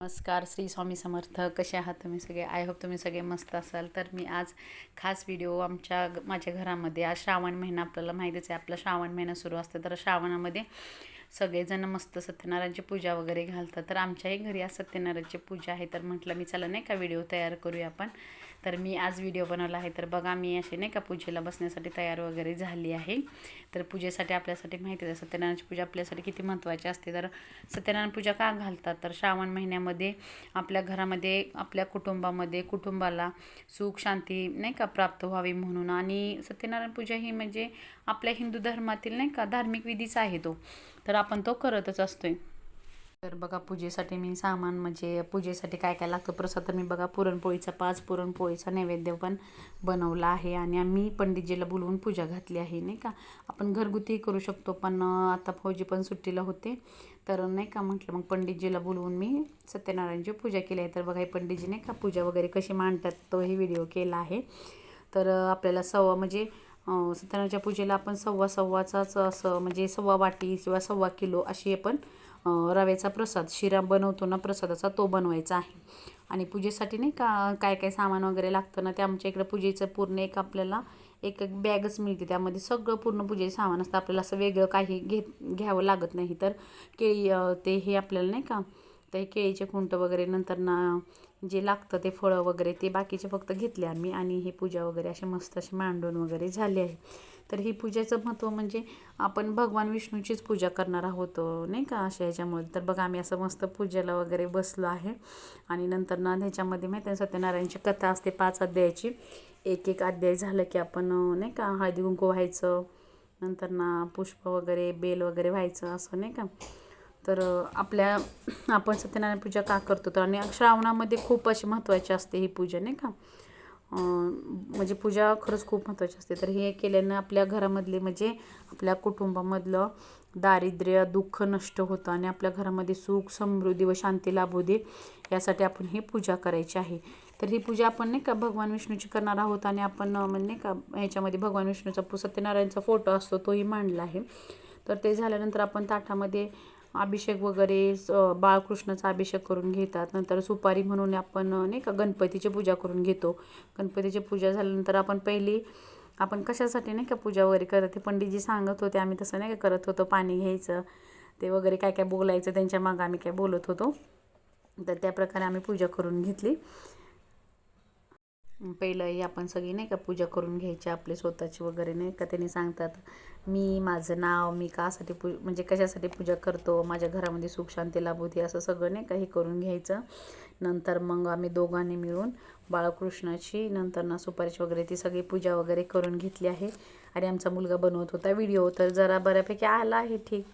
नमस्कार श्री स्वामी समर्थ. कसे आहात तुम्ही सगळे? आय होप तुम्ही सगळे मस्त असाल. तर मी आज खास व्हिडिओ आमच्या माझ्या घरामध्ये आज श्रावण महिना आपल्याला माहितीच आहे आपला श्रावण महिना सुरू असतो. तर श्रावणामध्ये सगळेजण मस्त सत्यनारायणची पूजा वगैरे घालतात. तर आमच्याही घरी आज सत्यनारायणची पूजा आहे. तर म्हटलं मी चला नाही का व्हिडिओ तयार करूया आपण. तर मी आज व्हिडिओ बनवला आहे. तर बघा मी असे नाही का पूजेला बसण्यासाठी तयार वगैरे झाली आहे. तर पूजेसाठी आपल्यासाठी माहिती आहे सत्यनारायणची पूजा आपल्यासाठी किती महत्त्वाची असते. तर सत्यनारायण पूजा का घालतात? तर श्रावण महिन्यामध्ये आपल्या घरामध्ये आपल्या कुटुंबामध्ये कुटुंबाला सुख शांती नाही का प्राप्त व्हावी म्हणून. आणि सत्यनारायण पूजा ही म्हणजे आपल्या हिंदू धर्मातील नाही का धार्मिक विधीच आहे तो. तर आपण तो करतच असतोय. तर बघा पूजेसाठी मी सामान म्हणजे पूजेसाठी काय काय लागतं? प्रसाद तर मी बघा पुरणपोळीचा पाच पुरणपोळीचा नैवेद्य पण बनवला आहे आणि आम्ही पंडितजीला बोलवून पूजा घातली आहे नाही का? आपण घरगुती करू शकतो पण आता फौजी पण सुट्टीला होते. तर नाही का म्हटलं मग पंडितजीला बोलवून मी सत्यनारायणची पूजा केली आहे. तर बघा हे पंडितजी नाही का पूजा वगैरे कशी मांडतात तोही व्हिडिओ केला आहे. तर आपल्याला सव्वा म्हणजे सत्यनारायणच्या पूजेला आपण सव्वा सव्वाचाच असं म्हणजे सव्वा वाटी किंवा सव्वा किलो अशी आपण रव्याचा प्रसाद शिरा बनवतो ना प्रसादाचा तो बनवायचा आहे. आणि पूजेसाठी नाही का काय काय सामान वगैरे लागतं ना ते आमच्या इकडं पूजेचं पूर्ण एक आपल्याला एक एक बॅगच मिळते. त्यामध्ये सगळं पूर्ण पूजेचे सामान असतं. आपल्याला असं वेगळं काही घेत घ्यावं लागत नाही. तर केळी ते हे आपल्याला नाही का तर हे केळीचे खुंट वगैरे नंतर ना जे लागतं ते फळं वगैरे ते बाकीचे फक्त घेतले आम्ही आणि ही पूजा वगैरे असे मस्त असे मांडून वगैरे झाले आहे. तर ही पूजेचं महत्त्व म्हणजे आपण भगवान विष्णूचीच पूजा करणार आहोत नाही का? अशा ह्याच्यामुळे. तर बघा आम्ही असं मस्त पूजेला वगैरे बसलो आहे. आणि नंतर ना ह्याच्यामध्ये माहिती आहे सत्यनारायणची कथा असते पाच अध्यायाची. एक एक अध्याय झालं की आपण नाही का हळदी कुंकू व्हायचं. नंतर ना पुष्प वगैरे बेल वगैरे व्हायचं असं नाही का? तर आपल्या आपण सत्यनारायण पूजा का करतो तर? आणि श्रावणामध्ये खूप अशी महत्त्वाची असते ही पूजा नाही का? म्हणजे पूजा खरंच खूप महत्त्वाची असते. तर हे केल्यानं आपल्या घरामधले म्हणजे आपल्या कुटुंबामधलं दारिद्र्य दुःख नष्ट होतं आणि आपल्या घरामध्ये सुख समृद्धी व शांती लाभू दे यासाठी आपण ही पूजा करायची आहे. तर ही पूजा आपण नाही का भगवान विष्णूची करणार आहोत आणि आपण म्हणजे नाही का ह्याच्यामध्ये भगवान विष्णूचा सत्यनारायणचा फोटो असतो तोही मांडला आहे. तर ते झाल्यानंतर आपण ताटामध्ये अभिषेक वगैरे स- बाळकृष्णाचा अभिषेक करून घेतात. नंतर सुपारी म्हणून आपण नाही का गणपतीची पूजा करून घेतो. गणपतीची पूजा झाल्यानंतर आपण पहिली आपण कशासाठी नाही का पूजा वगैरे करत? ते पंडितजी सांगत होते आम्ही तसं नाही का करत होतो पाणी घ्यायचं ते वगैरे काय काय बोलायचं त्यांच्या मागं आम्ही काय बोलत होतो. तर त्याप्रकारे आम्ही पूजा करून घेतली. पहिलंही आपण सगळी नाही का पूजा करून घ्यायची आपली स्वतःची वगैरे नाही का त्यांनी सांगतात मी माझं नाव मी कासाठी पू म्हणजे कशासाठी पूजा करतो माझ्या घरामध्ये सुख शांती लाभू असं सगळं नाही का हे करून घ्यायचं. नंतर मग आम्ही दोघांनी मिळून बाळकृष्णाची नंतर ना सुपारीची वगैरे ती सगळी पूजा वगैरे करून घेतली आहे. आणि आमचा मुलगा बनवत होता व्हिडिओ तर जरा बऱ्यापैकी आला आहे ठीक.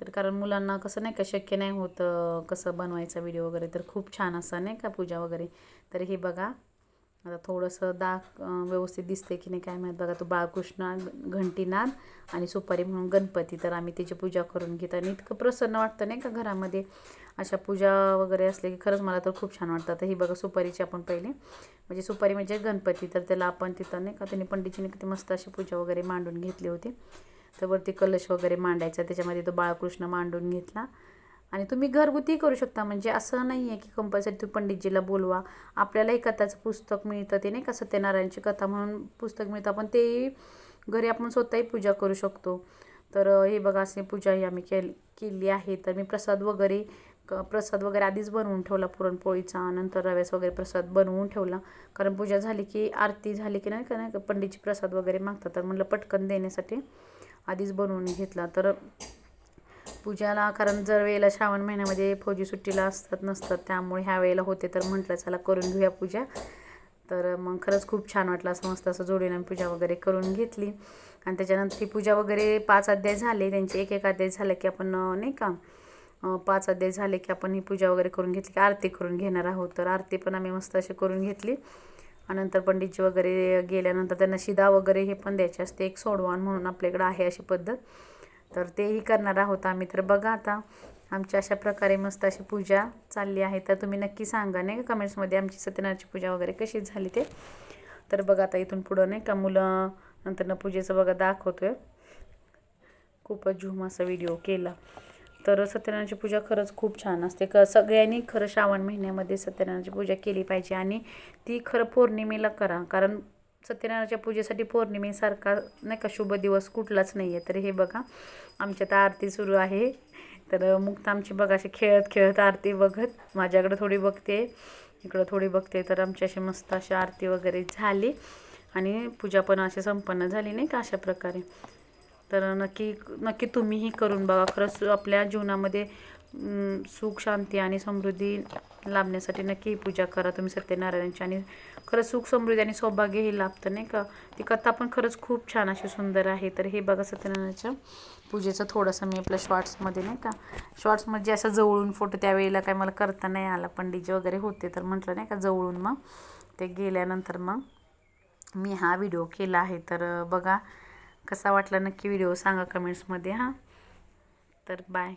तर कारण मुलांना कसं नाही का शक्य नाही होतं कसं बनवायचा व्हिडिओ वगैरे तर खूप छान असा नाही का पूजा वगैरे. तर हे बघा आता थोडंसं दाग व्यवस्थित दिसते की नाही काय माहीत. बघा तो बाळकृष्ण घंटीनाद आणि सुपारी म्हणून गणपती. तर आम्ही त्याची पूजा करून घेतो आणि इतकं प्रसन्न वाटतं नाही का घरामध्ये. अशा पूजा वगैरे असले की खरंच मला तर खूप छान वाटतं. आता ही बघा सुपारीची आपण पहिले म्हणजे सुपारी म्हणजे गणपती. तर त्याला आपण तिथं नाही का त्यांनी पंडितजीने किती मस्त अशी पूजा वगैरे मांडून घेतली होती. तर वरती कलश वगैरे मांडायचा. त्याच्यामध्ये तो बाळकृष्ण मांडून घेतला. आणि तुम्ही घरगुती करू शकता. म्हणजे असं नाही आहे की कंपल्सरी तुम्ही पंडितजीला बोलवा. आपल्यालाही कथाचं पुस्तक मिळतं. ते नाही का सत्यनारायणची कथा म्हणून पुस्तक मिळतं. आपण तेही घरी आपण स्वतःही पूजा करू शकतो. तर हे बघा असे पूजा ही आम्ही केली केली आहे. तर मी प्रसाद वगैरे क प्रसाद वगैरे आधीच बनवून ठेवला. पुरणपोळीचा नंतर रव्यास वगैरे प्रसाद बनवून ठेवला. कारण पूजा झाली की आरती झाली की नाही का नाही पंडितजी प्रसाद वगैरे मागतात. तर म्हणलं पटकन देण्यासाठी आधीच बनवून घेतला. तर पूजाला कारण जर वेळेला श्रावण महिन्यामध्ये फौजी सुट्टीला असतात नसतात त्यामुळे ह्या वेळेला होते तर म्हटलं चला करून घेऊया पूजा. तर मग खरंच खूप छान वाटलं असं मस्त असं जोडीनं पूजा वगैरे करून घेतली. आणि त्याच्यानंतर ती पूजा वगैरे पाच अध्याय झाले त्यांचे एक एक अध्याय झाले की आपण नाही का पाच अध्याय झाले की आपण ही पूजा वगैरे करून घेतली की आरती करून घेणार आहोत. तर आरती पण आम्ही मस्त अशी करून घेतली. आणि नंतर पंडितजी वगैरे गेल्यानंतर त्यांना शिदा वगैरे हे पण द्यायचे असते एक सोडवान म्हणून आपल्याकडं आहे अशी पद्धत. तर तेही करणार आहोत आम्ही. तर बघा आता आमच्या अशा प्रकारे मस्त अशी पूजा चालली आहे. तर तुम्ही नक्की सांगा नाही का? कमेंट्समध्ये आमची सत्यनारायणची पूजा वगैरे कशी झाली ते? तर बघा आता इथून पुढं नाही का मुलं नंतरनं पूजेचं बघा दाखवतोय. खूपच झूम असा व्हिडिओ केला. तर सत्यनारायणची पूजा खरंच खूप छान असते. क सगळ्यांनी खरं श्रावण महिन्यामध्ये सत्यनारायणची पूजा केली पाहिजे आणि ती खरं पौर्णिमेला करा. कारण सत्यनारायणाच्या पूजेसाठी पौर्णिमेसारखा नाही का शुभ दिवस कुठलाच नाही आहे तर हे बघा आमच्या तर आरती सुरू आहे. तर मुक्त आमची बघा अशी खेळत खेळत आरती बघत माझ्याकडे थोडी बघते. इकडं थोडी बघते तर आमची अशी मस्त अशी आरती वगैरे झाली. आणि पूजा पण अशी संपन्न झाली नाही का अशा प्रकारे. तर नक्की नक्की तुम्हीही करून बघा. खरंच आपल्या जीवनामध्ये सुख शांती आणि समृद्धी लाभण्यासाठी नक्की पूजा करा. तुम्ही सत्यनारायणची आणि खरंच सुख समृद्धी आणि सौभाग्य हे लाभतं नाही का? ती कथा पण खरंच खूप छान अशी सुंदर आहे. तर हे बघा सत्यनारायणाच्या पूजेचं थोडंसं मी आपल्या शॉर्ट्समध्ये नाही का? शॉर्ट्समध्ये असं जवळून फोटो त्यावेळेला काय मला करता नाही आला पण वगैरे होते तर म्हटलं नाही का जवळून मग ते गेल्यानंतर मग मी हा व्हिडिओ केला आहे. तर बघा कसा वाटला नक्की व्हिडिओ सांगा कमेंट्समध्ये हां? तर बाय